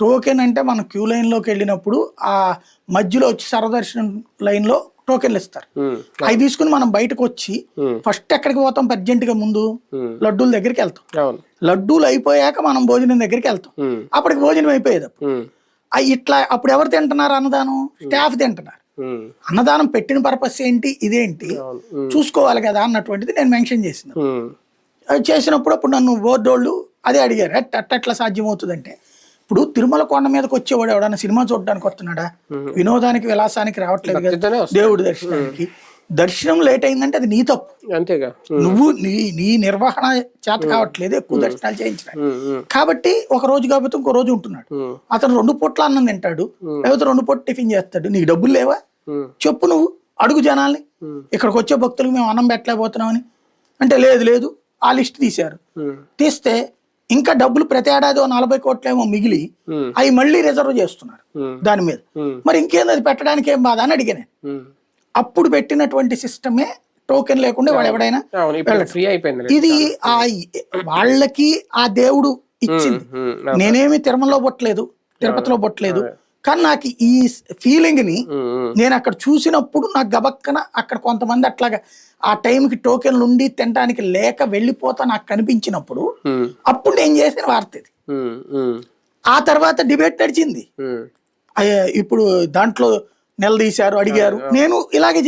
Token అంటే మనం queue లైన్లోకి వెళ్ళినప్పుడు ఆ మధ్యలో వచ్చి సర్వదర్శనం లైన్లో టోకెన్లు ఇస్తారు. అవి తీసుకుని మనం బయటకు వచ్చి ఫస్ట్ ఎక్కడికి పోతాం? అర్జెంటుగా ముందు లడ్డూల దగ్గరికి వెళ్తాం. లడ్డూలు అయిపోయాక మనం భోజనం దగ్గరికి వెళ్తాం. అప్పటికి భోజనం అయిపోయేది అవి ఇట్లా అప్పుడు ఎవరు తింటున్నారు అన్నదానం? స్టాఫ్ తింటున్నారు. అన్నదానం పెట్టిన పర్పస్ ఏంటి? ఇదేంటి? చూసుకోవాలి కదా అన్నటువంటిది నేను మెన్షన్ చేసిన. చేసినప్పుడు అప్పుడు నన్ను బోర్డోళ్ళు అదే అడిగారు. "అట్ అట్ట ఎట్లా సాధ్యమవుతుందంటే? ఇప్పుడు తిరుమల కొండ మీదకి వచ్చేవాడు ఎవడన్నా సినిమా చూడడానికి వస్తున్నాడా? వినోదానికి విలాసానికి రావట్లేదు కదా. వస్తాడు. దేవుడి దర్శనానికి. దర్శనం లేట్ అయిందంటే అది నీ తప్పు. అంతేగా. నువ్వు నీ నీ నిర్వహణ చేత కావట్లేదు ఎక్కువ దర్శనాలు ఉమ్, కాబట్టి ఒక రోజు కాకపోతే ఇంకో రోజు ఉంటున్నాడు. అతను రెండు పూట్ల అన్నం తింటాడు లేకపోతే రెండు పూట టిఫిన్ చేస్తాడు. నీకు డబ్బులు లేవా? చెప్పు నువ్వు అడుగు జనాల్ని. ఇక్కడికి వచ్చే భక్తులకు మేము అన్నం పెట్టలేకపోతున్నామని. అంటే లేదు లేదు ఆ లిస్ట్ తీశారు. తీస్తే ఇంకా డబ్బులు ప్రతి ఏడాది నలభై కోట్లేమో మిగిలి అవి మళ్ళీ రిజర్వ్ చేస్తున్నారు దాని మీద. మరి ఇంకేంది అది పెట్టడానికి ఏం బాధ అని అడిగాను. అప్పుడు పెట్టినటువంటి సిస్టమే టోకెన్ లేకుండా వాడు ఎవడైనా ఇది ఆ వాళ్ళకి ఆ దేవుడు ఇచ్చింది. నేనేమి తిరుమలలో పుట్టలేదు తిరుపతిలో పుట్టలేదు కానీ నాకు ఈ ఫీలింగ్ని ఉమ్, ఉమ్, నేను అక్కడ చూసినప్పుడు నాకు గబక్కన అక్కడ కొంతమంది అట్లాగా ఆ టైంకి టోకెన్లు ఉండి తినడానికి లేక వెళ్ళిపోతా నాకు కనిపించినప్పుడు అప్పుడు నేను చేసిన వార్త ఇది. ఆ తర్వాత డిబేట్ నడిచింది. ఇప్పుడు దాంట్లో నిలదీశారు అడిగారు. నేను ఇలాగే